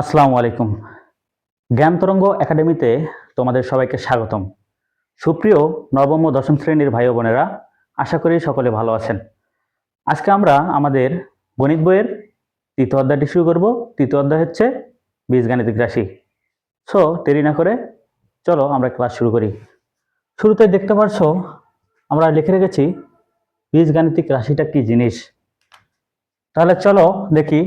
আসসালামু আলাইকুম। জ্ঞান তরঙ্গ একাডেমিতে তোমাদের সবাইকে স্বাগতম। সুপ্রিয় নবম ও দশম শ্রেণির ভাই বোনেরা, আশা করি সকলে ভালো আছেন। আজকে আমরা আমাদের গণিত বইয়ের তৃতীয় অধ্যায়টি শুরু করব। তৃতীয় অধ্যায় হচ্ছে বীজগাণিতিক রাশি। সো দেরি না করে চলো আমরা ক্লাস শুরু করি। শুরুতে দেখতে পারছ, আমরা লিখে রেখেছি বীজগাণিতিক রাশিটা কি জিনিস। তাহলে চলো দেখি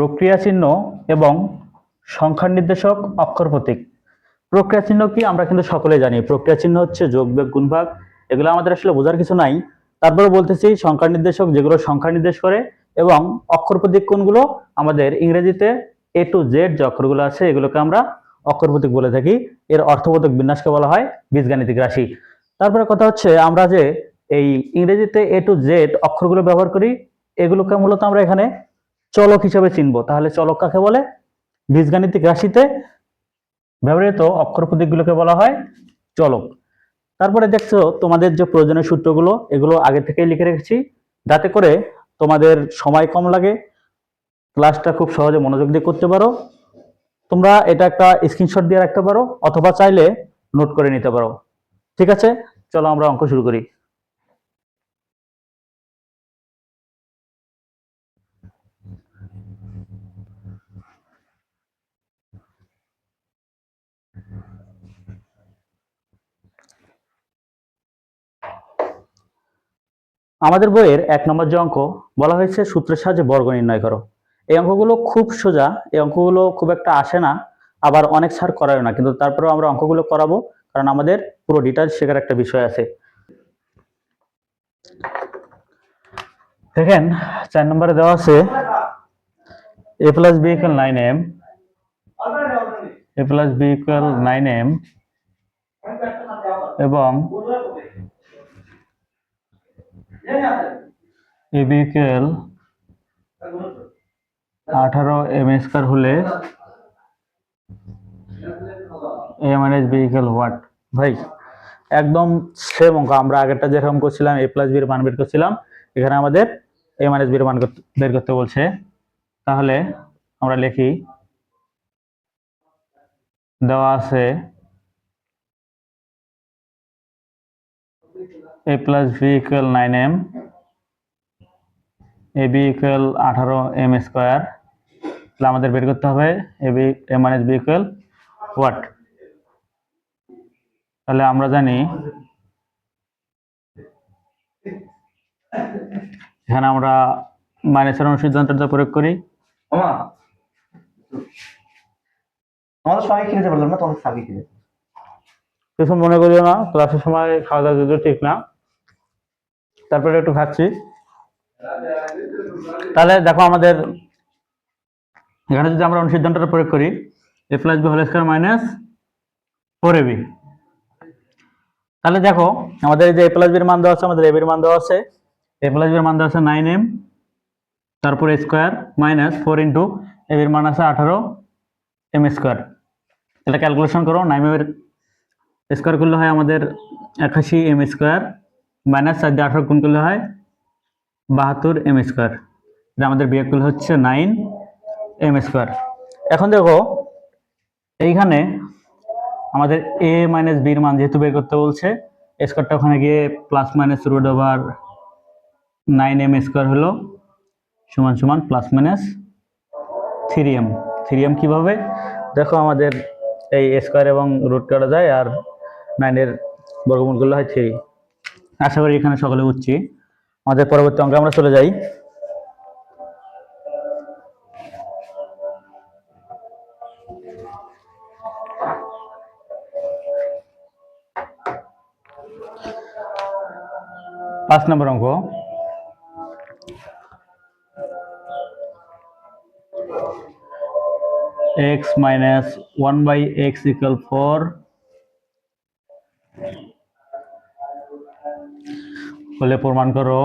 প্রক্রিয়া চিহ্ন এবং সংখ্যার নির্দেশক অক্ষর প্রতীক। প্রক্রিয়া চিহ্ন কি? আমরা কিন্তু সকলে জানি। প্রক্রিয়া চিহ্ন হচ্ছে যোগ, বিয়োগ গুণভাগ এগুলো আমাদের আসলে বোঝার কিছু নাই। তারপরে বলতেছি, সংখ্যার নির্দেশক যেগুলো সংখ্যা নির্দেশ করে এবং অক্ষর প্রতীক কোনগুলো? আমাদের ইংরেজিতে এ টু জেড যে অক্ষরগুলো আছে, এগুলোকে আমরা অক্ষর প্রতীক বলে থাকি। এর অর্থবোধক বিন্যাসকে বলা হয় বীজগাণিতিক রাশি। তারপরে কথা হচ্ছে, আমরা যে এই ইংরেজিতে এ টু জেড অক্ষরগুলো ব্যবহার করি, এগুলোকে মূলত আমরা এখানে চলক হিসেবে চিনব। তাহলে চলক কাকে বলে? বীজগাণিতিক রাশিতে ব্যবহৃত অক্ষর প্রতীকগুলোকে বলা হয় চলক। তারপরে দেখছ তোমাদের যে প্রয়োজনীয় সূত্রগুলো, এগুলো আগে থেকেই লিখে রেখেছি। যাতে করে তোমাদের সময় কম লাগে, ক্লাসটা খুব সহজে মনোযোগ দিয়ে করতে পারো। তোমরা এটা একটা স্ক্রিনশট দিয়ে রাখতে পারো, অথবা চাইলে নোট করে নিতে পারো। ঠিক আছে? চলো আমরা অঙ্ক শুরু করি। আমাদের বইয়ের এক নম্বর যে অঙ্ক বলা হয়েছে, সূত্রের সাহায্যে বর্গ নির্ণয় করো। এই অঙ্কগুলো খুব সোজা, এই অঙ্কগুলো খুব একটা আসে না, আবার অনেক ছাড় করায় না, কিন্তু তারপরেও আমরা অঙ্কগুলো করাবো, কারণ আমাদের পুরো ডিটেলস শেখার একটা বিষয় আছে। দেখেন, চার নম্বরে দেওয়া আছে A plus B equal nine M A plus B equal nine M এবং এ বি আঠারো এম স্কোয়ার হলে A minus B equal what? ভাই, একদম সেম অঙ্ক। আমরা আগেরটা যেরকম করছিলাম, এ প্লাস বির মান বের করছিলাম, এখানে আমাদের এ মাইনাস বির মান বের করতে বলছে। তাহলে আমরা লিখি, দেওয়া আছে A plus B equal nine M A B equal আঠারো এম স্কোয়ার তাহলে আমাদের বের করতে হবে A B A minus B equal what তাহলে আমরা জানি এখানে আমরা মাইনাসের অনুসিদ্ধান্তটা প্রয়োগ করি। মামা আমাদের সবাই খেতে পারলাম না তোমাদের সাবি খেতে কিছু মনে করিও না ক্লাসের সময় খাওয়া দাওয়া যদিও ঠিক না। তারপরে একটু খাচ্ছি। তাহলে দেখো আমাদের, এখানে যদি আমরা অনুসিদ্ধান্তটা প্রয়োগ করি A plus B whole square minus four AB তাহলে দেখো, আমাদের এই যে এ প্লাস বির মান দেওয়া আছে, আমাদের এ বির মান দেওয়া আছে। এ প্লাস বির মান দেওয়া আছে নাইন এম তারপরে square minus four into A বির মান আছে আঠারো এম স্কোয়ার এটা ক্যালকুলেশন করো নাইন এর স্কোয়ার করলে হয় আমাদের একাশি এম স্কোয়ার মাইনাস চার আঠারো গুণ করলে হয় বাহাত্তর এম স্কোয়ার। এটা আমাদের বিয়োগ করলে হচ্ছে নাইন এম স্কোয়ার। এখন দেখো, এইখানে আমাদের এ মাইনাস বির মান যেহেতু বের করতে বলছে স্কোয়ারটা ওখানে গিয়ে plus minus root over nine M square হলো সমান সমান plus minus three M three M কীভাবে? দেখো আমাদের এই স্কোয়ার এবং রুট কাটা যায় আর নাইনের বর্গমূল করলে হয় থ্রি আশা করি এখানে সকলে উঠছি আমাদের পরবর্তী অঙ্কে আমরা চলে যাই। পাঁচ নম্বর অঙ্ক। x minus 1 by x equal 4 হলে প্রমাণ করো।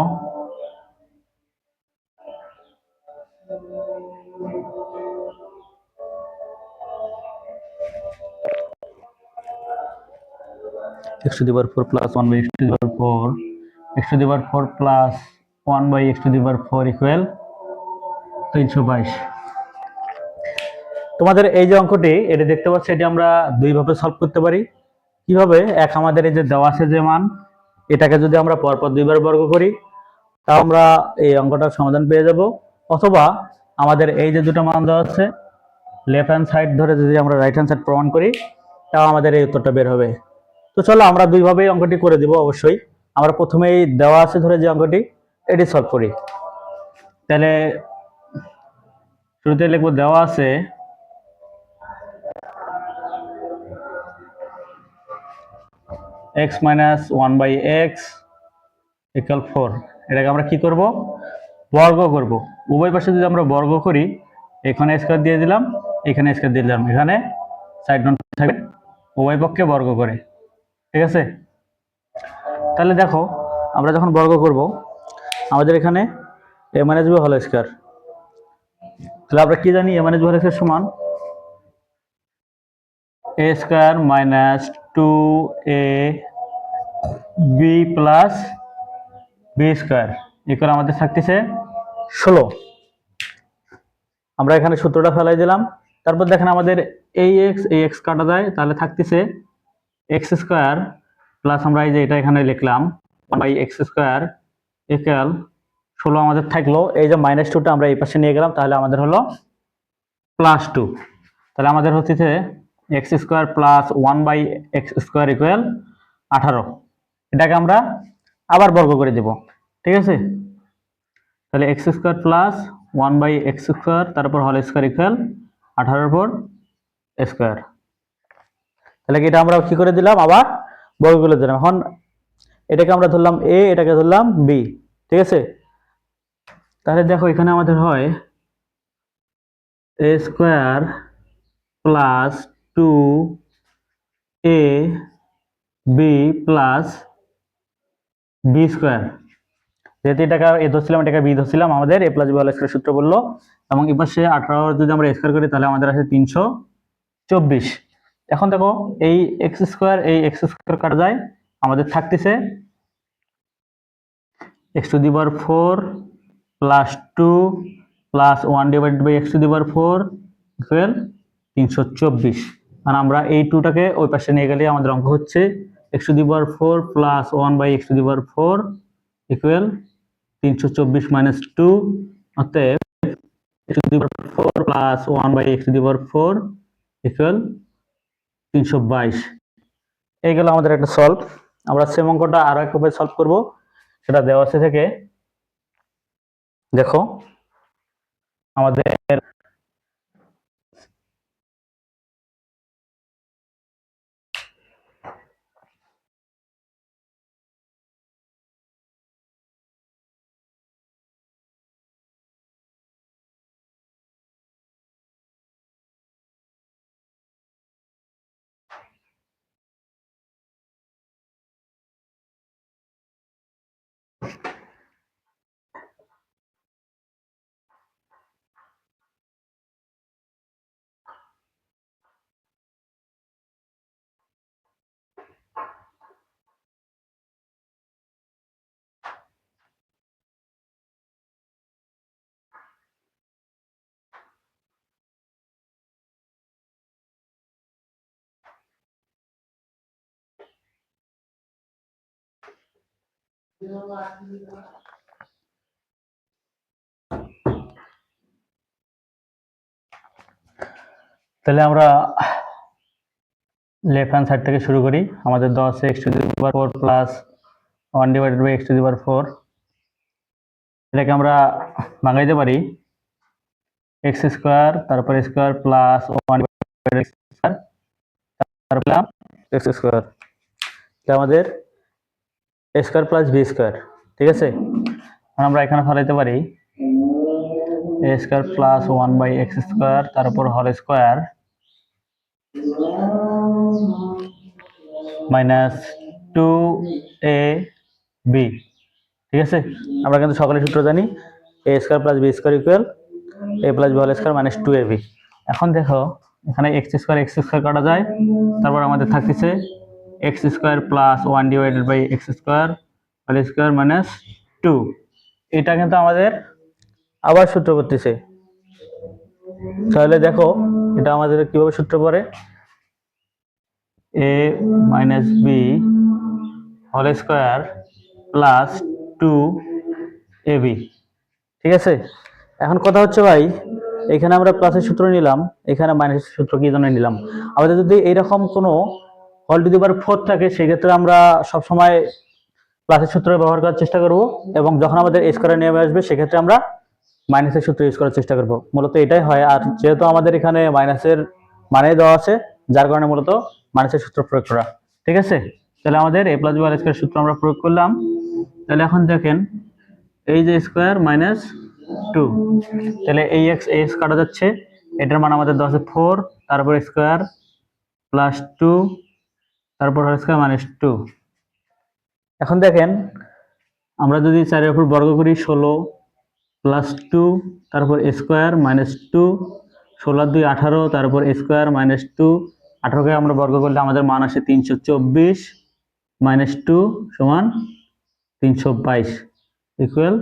4 plus 1 by x to the power 4 x to the power 4 plus 1 by x to the power 4 equal তিনশো বাইশ। তোমাদের এই যে অঙ্কটি এটি দেখতে পাচ্ছ এটি আমরা দুইভাবে সলভ করতে পারি। কীভাবে? এক আমাদের এই যে দেওয়া আছে যে মান এটাকে যদি আমরা পরপর দুইবার বর্গ করি, তা আমরা এই অঙ্কটার সমাধান পেয়ে যাব। অথবা আমাদের এই যে দুটো মান দেওয়া আছে লেফট হ্যান্ড সাইড ধরে যদি আমরা রাইট হ্যান্ড সাইড প্রমাণ করি, তাও আমাদের এই উত্তরটা বের হবে। তো চলো, আমরা দুইভাবেই অঙ্কটি করে দিব অবশ্যই। আমরা প্রথমেই দেওয়া আছে ধরে যে অঙ্কটি, এটি সলভ করি। তাহলে শুরুতে লিখব দেওয়া আছে X minus one by X equal four এটাকে আমরা কি করব? বর্গ করব। উভয় পাশে যদি আমরা বর্গ করি, এখানে স্কোয়ার দিয়ে দিলাম, এখানে স্কোয়ার দিয়ে দিলাম। এখানে সাইড নোট থাকবে। উভয় পক্ষে বর্গ করে। ঠিক আছে? তাহলে দেখো, আমরা যখন বর্গ করব, আমাদের এখানে A minus B whole square তাহলে আমরা কি জানি? A minus B whole square সমান A square minus two A B plus B square equal আমাদের থাকতেছে ষোলো। আমরা এখানে সূত্রটা ফেলাই দিলাম। তারপর দেখেন আমাদের এই এক্স এই এক্স কাটা যায়, তাহলে থাকতেছে এক্স স্কোয়ার প্লাস আমরা এই যে এটা এখানে লিখলাম বাই এক্স স্কোয়ার ইকুয়াল ষোলো আমাদের থাকল। এই যে মাইনাস টুটা আমরা এই পাশে নিয়ে গেলাম, তাহলে আমাদের হলো প্লাস টু তাহলে আমাদের হচ্ছে X square plus one by X square equal আঠারো। এটাকে আমরা আবার বর্গ করে দেব। ঠিক আছে? তাহলে X square plus one by X square, তারপর হল স্কোয়ার ইকুয়াল আঠারোর পর স্কোয়ার। তাহলে এটা আমরা কি করে দিলাম? আবার বর্গ করে দিলাম। এখন এটাকে আমরা ধরলাম এ এটাকে ধরলাম বি ঠিক আছে? তাহলে দেখো এখানে আমাদের হয় A square plus two A B plus B square যেহেতু এটাকে এ ধরছিলাম, এটাকে বি ধরছিলাম, আমাদের A plus B whole square সূত্র বলল। এবং এ পাশে আঠারো যদি আমরা স্কোয়ার করি, তাহলে আমাদের আছে তিনশো চব্বিশ। এখন দেখো, এই এক্স স্কোয়ার এই এক্স স্কোয়ার কাটা যায়। আমাদের থাকতেছে X to the power four plus two plus one divide by X to the four equal তিনশো চব্বিশ। আর আমরা এই টুটাকে ওই পাশে নিয়ে গেলে আমাদের অঙ্ক হচ্ছে X to the power four plus one by X to the power four equal তিনশো চব্বিশ মাইনাস টু অতএব X to the power four plus one by X to the power four equal তিনশো বাইশ। এই গেল আমাদের একটা সলভ আমরা সেম অঙ্কটা আরও একভাবে সলভ করব। সেটা দেওয়া আছে থেকে। দেখো, আমাদের তাহলে আমরা লেফট হ্যান্ড সাইড থেকে শুরু করি। আমাদের আছে X to the power four plus one divided by X to the power four এটাকে আমরা ভাঙাইতে পারি। এক্স স্কোয়ার তারপর square plus one divided X square তারপর এক্স স্কোয়ার আমাদের স্কোয়ার প্লাস বি স্কোয়ার ঠিক আছে? আমরা এখানে ফলাইতে পারি A square plus one by X square তার উপর whole square minus two A B ঠিক আছে? আমরা কিন্তু সকলের সূত্র জানি A square plus B square equal A plus B whole square minus two A B এখন দেখো, এখানে এক্স স্কোয়ার এক্স স্কোয়ার কাটা যায়, তারপর আমাদের থাকতেছে X square plus one divided by X square whole square minus two এটা কিন্তু আমাদের আবার সূত্র করতেছে। তাহলে দেখো, এটা আমাদের কীভাবে সূত্র পড়ে? A minus B whole square plus two A B ঠিক আছে? এখন কথা হচ্ছে ভাই, এখানে আমরা প্লাসের সূত্র নিলাম, এখানে মাইনাসের সূত্র কি জন্য নিলাম? আমাদের যদি এইরকম কোনো হল টু দি পাওয়ার ফোর থাকে, সেক্ষেত্রে আমরা সবসময় প্লাসের সূত্র ব্যবহার করার চেষ্টা করব এবং যখন আমাদের স্কোয়ারের নিয়মে আসবে, সেক্ষেত্রে আমরা মাইনাসের সূত্র ইউজ করার চেষ্টা করব। মূলত এটাই হয়। আর যেহেতু আমাদের এখানে মাইনাসের মানে দেওয়া আছে, যার কারণে মূলত মাইনাসের সূত্র প্রয়োগ করা। ঠিক আছে? তাহলে আমাদের এ প্লাস বি স্কোয়ার সূত্র আমরা প্রয়োগ করলাম। তাহলে এখন দেখেন, এই যে স্কোয়ার মাইনাস টু তাহলে এই এক্স এক্স কাটা যাচ্ছে। এটার মান আমাদের আছে ফোর তারপর স্কোয়ার প্লাস টু তারপর স্কোয়ার মাইনাস টু এখন দেখেন, আমরা যদি চারের উপর বর্গ করি ষোলো প্লাস টু তারপর স্কোয়ার মাইনাস টু ষোলো দুই আঠারো, তারপর স্কোয়ার মাইনাস টু আঠারোকে আমরা বর্গ করলে আমাদের মান আসে তিনশো চব্বিশ মাইনাস টু সমান তিনশো বাইশ ইকুয়াল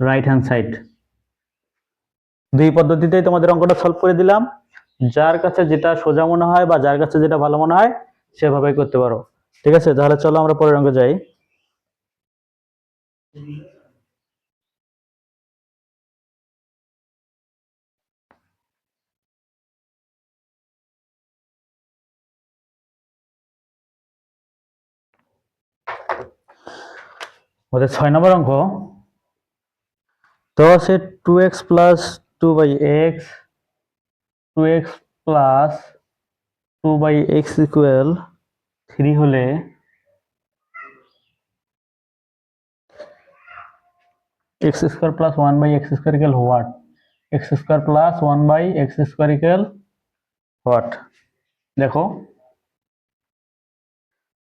রাইট হ্যান্ড সাইড দুই পদ্ধতিতেই তোমাদের অঙ্কটা সলভ করে দিলাম। যার কাছে যেটা সোজা মনে হয় বা যার কাছে যেটা ভালো মনে হয় সেভাবেই করতে পারো। ঠিক আছে? তাহলে চলো আমরা পরের অঙ্কে যাই। আমাদের ছয় নম্বর অঙ্ক। তো আছে two X plus two by X two X plus two by X equal three হলে X square plus one by X square equal what X square plus one by X square equal what দেখো,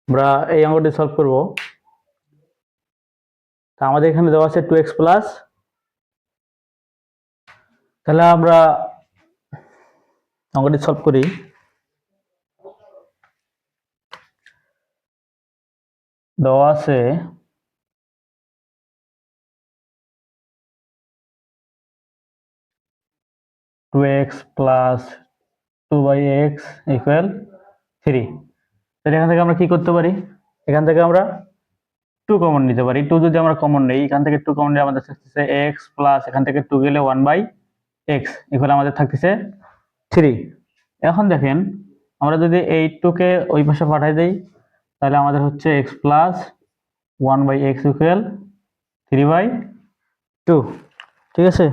আমরা এই অঙ্কটি solve করব। তা আমাদের এখানে দেওয়া আছে টু এক্স প্লাস তাহলে আমরা অঙ্কটি সলভ করি। দেওয়া আছে। Two X plus two by X equal three তাহলে এখান থেকে আমরা কি করতে পারি? এখান থেকে আমরা টু কমন নিতে পারি। টু যদি আমরা কমন নেই, এখান থেকে টু কমন নিলে আমাদের থাকতেছে এক্স প্লাস এখান থেকে টু গেলে ওয়ান বাই এক্স এগুলো আমাদের থাকতেছে থ্রি এখন দেখেন, আমরা যদি এই টুকে ওই পাশে পাঠাই দেই তাহলে আমাদের হচ্ছে X plus one by X equal three by two ঠিক আছে?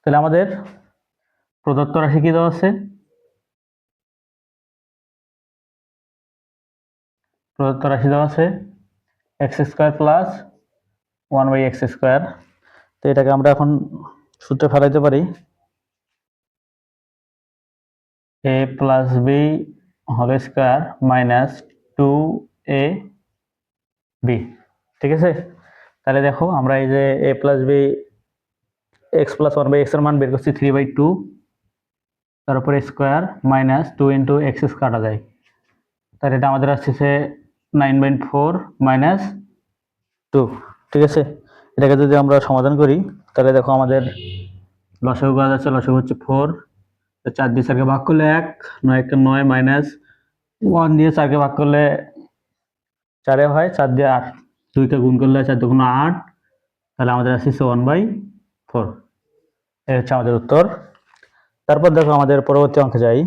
তাহলে আমাদের প্রদত্ত রাশি কি দেওয়া আছে? প্রদত্ত রাশি দেওয়া আছে x square plus one by x square তো এটাকে আমরা এখন সূত্রে ফেলাইতে পারি। A plus b whole square minus two a b ঠিক আছে? তাহলে দেখো, আমরা এই যে a plus b x plus one by এক্সের মান বের করছি থ্রি বাই টু তার উপরে square minus two into x কাটা যায়। তাহলে এটা আমাদের আসছে nine point four minus two ঠিক আছে? এটাকে যদি আমরা সমাধান করি, তাহলে দেখো আমাদের লসাগু কাজ আছে লসাগু হচ্ছে ফোর চার দিয়ে চারকে ভাগ করলে এক, নয় একটা নয় মাইনাস ওয়ান দিয়ে চারকে ভাগ করলে চারে হয়, চার দিয়ে আট। দুইকে গুণ করলে চার দুগুণ আট, তাহলে আমাদের আসছে ওয়ান বাই ফোর এই হচ্ছে আমাদের উত্তর। তারপর দেখো আমাদের পরবর্তী অঙ্কে যাই।